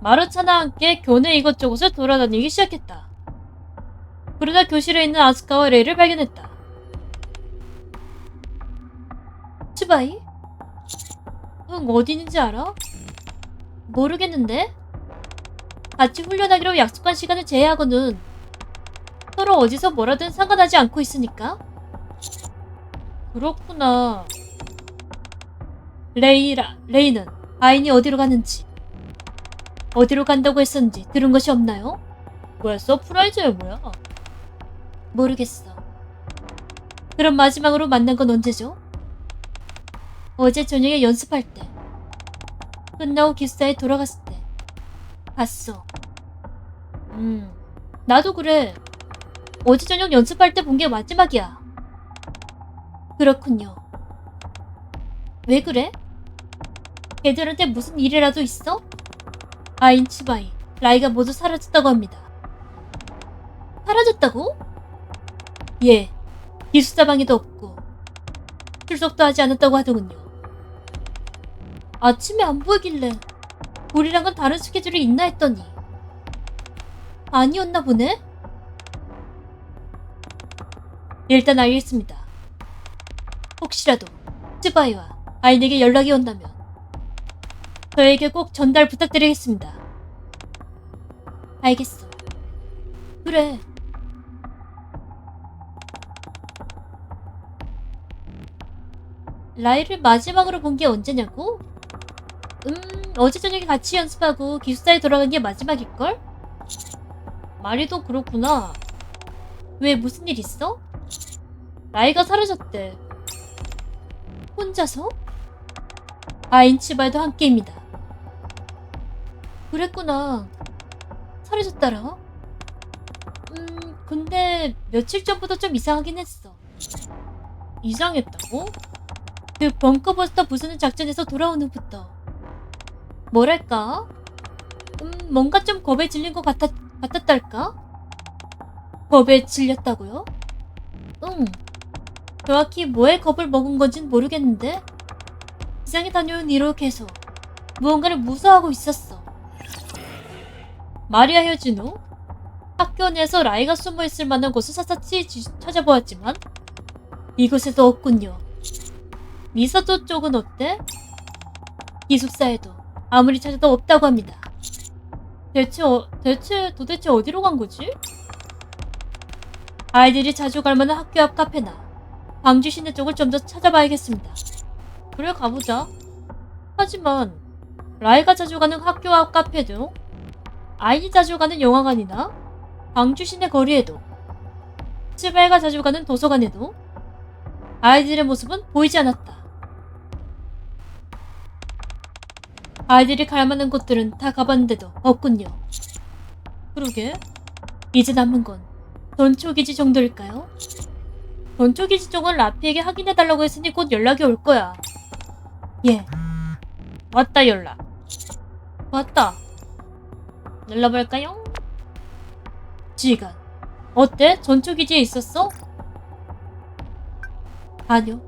마루차나 함께 교내 이것저것을 돌아다니기 시작했다. 그러다 교실에 있는 아스카와 레이를 발견했다. 츠바이? 응, 어디 있는지 알아? 모르겠는데? 같이 훈련하기로 약속한 시간을 제외하고는 서로 어디서 뭐라든 상관하지 않고 있으니까? 그렇구나. 레이라, 레이는 아인이 어디로 가는지, 어디로 간다고 했었는지 들은 것이 없나요? 뭐야, 서프라이즈야, 뭐야? 모르겠어. 그럼 마지막으로 만난 건 언제죠? 어제 저녁에 연습할 때. 끝나고 기숙사에 돌아갔을 때. 봤어. 음, 나도 그래. 어제 저녁 연습할 때 본 게 마지막이야. 그렇군요. 왜 그래? 걔들한테 무슨 일이라도 있어? 아 인 치바이, 라이가 모두 사라졌다고 합니다. 사라졌다고? 예, 기숙사 방에도 없고 출석도 하지 않았다고 하더군요. 아침에 안 보이길래 우리랑은 다른 스케줄이 있나 했더니 아니었나 보네? 일단 알겠습니다. 혹시라도 츠바이와 아인에게 연락이 온다면 저에게 꼭 전달 부탁드리겠습니다. 알겠어. 그래. 라이를 마지막으로 본 게 언제냐고? 음, 어제 저녁에 같이 연습하고 기숙사에 돌아간 게 마지막일걸? 말이도 그렇구나. 왜 무슨 일 있어? 라이가 사라졌대. 혼자서? 아인치발도 함께입니다. 그랬구나. 사라졌더라. 음, 근데 며칠 전부터 좀 이상하긴 했어. 이상했다고? 그 벙커버스터 부수는 작전에서 돌아온 후부터. 뭐랄까? 음, 뭔가 좀 겁에 질린 것 같았, 같았달까? 겁에 질렸다고요? 응. 정확히 뭐에 겁을 먹은 건진 모르겠는데 이상에 다녀온 이로 계속 무언가를 무서워하고 있었어. 마리아 효진우 학교 내에서 라이가 숨어 있을 만한 곳을 샅샅이 지- 찾아보았지만 이곳에도 없군요. 미사토 쪽은 어때? 기숙사에도 아무리 찾아도 없다고 합니다. 대체 어, 대체 도대체 어디로 간 거지? 아이들이 자주 갈 만한 학교 앞 카페나 광주 시내 쪽을 좀 더 찾아봐야겠습니다. 그래 가보자. 하지만 라이가 자주 가는 학교 앞 카페도 아이이 자주 가는 영화관이나 광주 시내 거리에도 츠바이가 자주 가는 도서관에도 아이들의 모습은 보이지 않았다. 아이들이 갈 만한 곳들은 다 가봤는데도 없군요. 그러게 이제 남은 건 전초기지 정도일까요? 전초기지 쪽은 라피에게 확인해달라고 했으니 곧 연락이 올 거야. 예. 왔다 연락. 왔다. 눌러볼까요? 지간. 어때? 전초기지에 있었어? 아니요.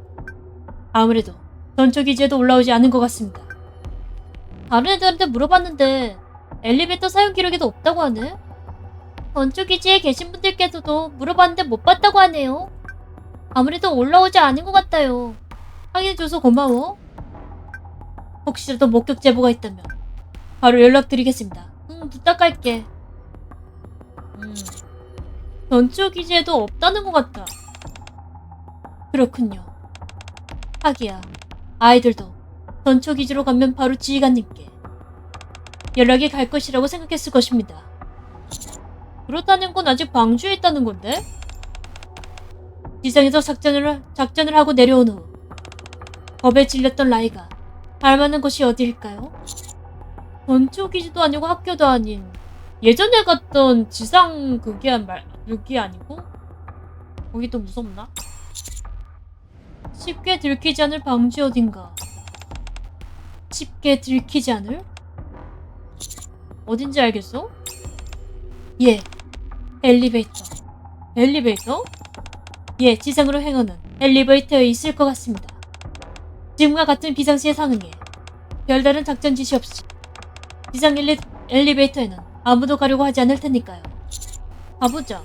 아무래도 전초기지에도 올라오지 않은 것 같습니다. 다른 애들한테 물어봤는데 엘리베이터 사용 기록에도 없다고 하네. 전초기지에 계신 분들께서도 물어봤는데 못 봤다고 하네요. 아무래도 올라오지 않은 것 같아요. 확인해줘서 고마워. 혹시라도 목격 제보가 있다면 바로 연락드리겠습니다. 응, 부탁할게. 음, 전초 기지에도 없다는 것 같다. 그렇군요. 하기야, 아이들도 전초 기지로 가면 바로 지휘관님께 연락이 갈 것이라고 생각했을 것입니다. 그렇다는 건 아직 광주에 있다는 건데? 지상에서 작전을, 작전을 하고 내려온 후 겁에 질렸던 라이가 갈 만한 곳이 어디일까요? 기지도 아니고 학교도 아닌 예전에 갔던 지상 그게 한 말, 그게 아니고? 거기 또 무섭나? 쉽게 들키지 않을 방지 어딘가 쉽게 들키지 않을? 어딘지 알겠어? 예 엘리베이터 엘리베이터? 예 지상으로 행하는 엘리베이터에 있을 것 같습니다 지금과 같은 비상시에 상응해 별다른 작전 지시 없이 지상 엘리, 엘리베이터에는 아무도 가려고 하지 않을 테니까요. 가보자.